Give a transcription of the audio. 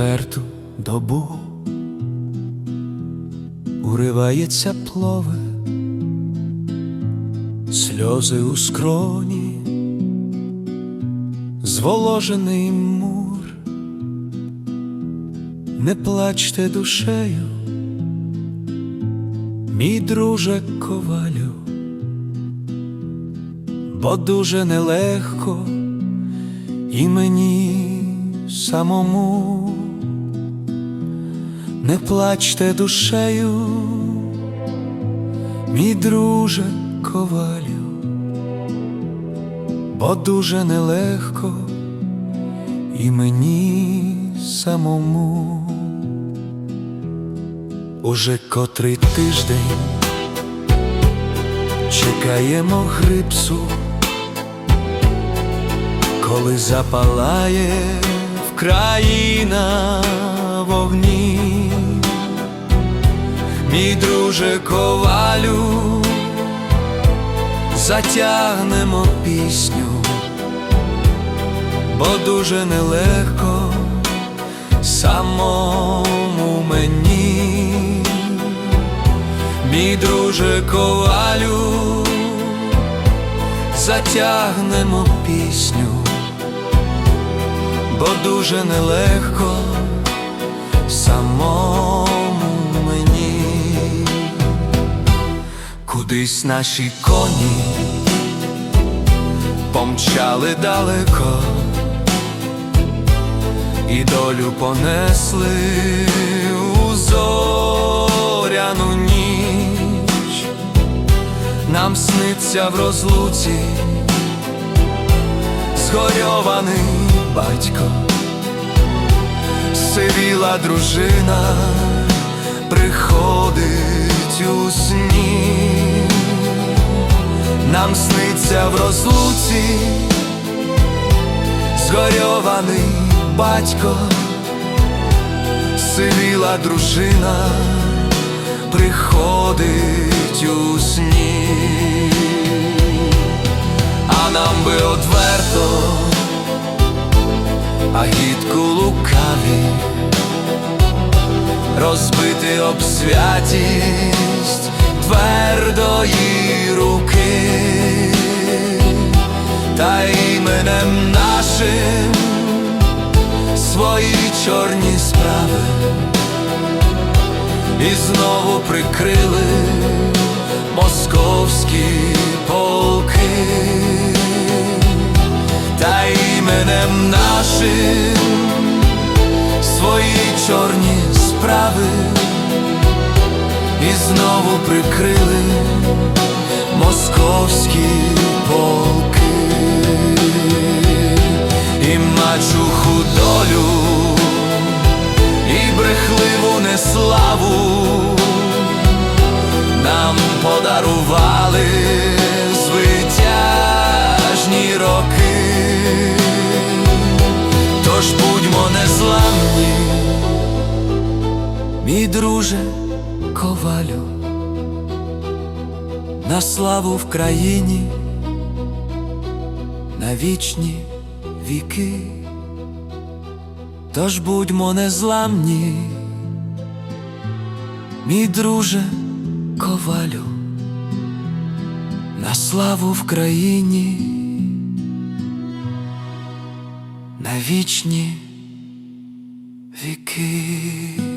четверту добу. Уривається плове, сльози у скроні, зволожений мур, не плачте душею, мій друже ковалю, бо дуже нелегко і мені самому не плачте душею, мій друже ковалю, бо дуже нелегко і мені самому. Уже котрий тиждень чекаємо грипсу коли запалає Вкраїна вогні, мій друже ковалю, затягнемо пісню, бо дуже нелегко самому мені, мій друже ковалю, затягнемо пісню бо дуже нелегко кудись наші коні помчали далеко, і долю понесли у зоряну ніч, нам сниться в розлуці згорьований батько, сивіла дружина приходить у сні, нам сниться в розлуці, згорьований батько, сивіла дружина приходить у сні, а нам би отверто а гідку лукаві, розбити об святість твердої руки, та іменем нашим свої чорні справи. І знову прикрили московські полки. Та іменем нашим свої чорні справи. І знову прикрили московські і мачуху долю, і брехливу неславу нам подарували звитяжні роки. Тож будьмо незламні, мій друже ковалю, на славу в країні, на вічні віки, тож будьмо незламні, мій друже ковалю, на славу в країні на вічні віки.